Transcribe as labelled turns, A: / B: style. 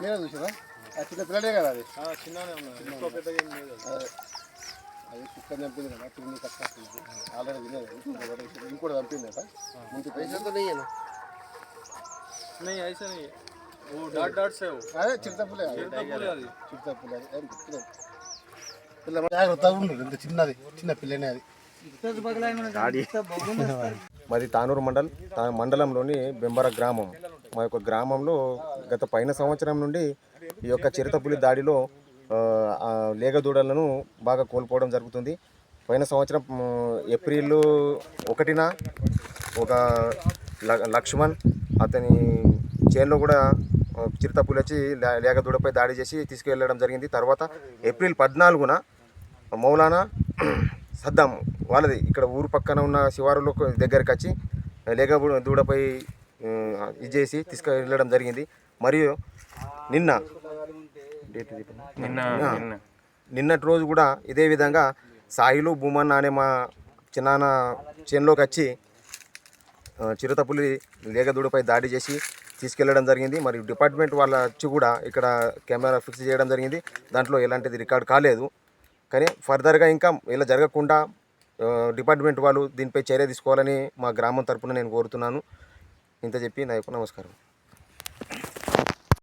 A: మీరే చూసారా? ఆ చిన్న పిల్లడే కదా అది. అది. కుక్క చంపింది కదా పిల్లి ఆల్రెడీ తినేది. ఇంకోటి చంపింది అట ముందు
B: డాట్
A: అదే
B: అది.
A: అది. చిన్నది. చిన్న పిల్లనే అది.
C: మాది తానూరు మండల్ మండలంలోని బెంబర గ్రామం. మా యొక్క గ్రామంలో గత పైన సంవత్సరం నుండి ఈ యొక్క చిరుతపులి దాడిలో లేగ దూడలను బాగా కోల్పోవడం జరుగుతుంది. పోయిన సంవత్సరం ఏప్రిల్ ఒకటిన ఒక ల- లక్ష్మణ్ అతని చేనులో కూడా ఆ, చిరుతపులి వచ్చి లే- లేగ దూడపై దాడి చేసి తీసుకెళ్ళడం జరిగింది. తర్వాత ఏప్రిల్ పద్నాలుగున మౌలానా సద్దాం వాళ్ళది ఇక్కడ ఊరు పక్కన ఉన్న శివారులో దగ్గరికి వచ్చి లేగ దూడపై ఇది చేసి తీసుకెళ్ళడం జరిగింది. మరియు నిన్న
D: నిన్న
C: నిన్నటి రోజు కూడా ఇదే విధంగా సాయిలు భూమన్న అనే మా చిన్నాన్న చేనులోకి వచ్చి చిరుతపులి లేగదూడపై దాడి చేసి తీసుకెళ్ళడం జరిగింది. మరియు డిపార్ట్మెంట్ వాళ్ళ వచ్చి కూడా ఇక్కడ కెమెరా ఫిక్స్ చేయడం జరిగింది. దాంట్లో ఎలాంటిది రికార్డ్ కాలేదు. కానీ ఫర్దర్గా ఇంకా ఇలా జరగకుండా డిపార్ట్మెంట్ వాళ్ళు దీనిపై చర్య తీసుకోవాలని మా గ్రామం తరపున నేను కోరుతున్నాను. ఇంత చెప్పి నా యొక్క నమస్కారం.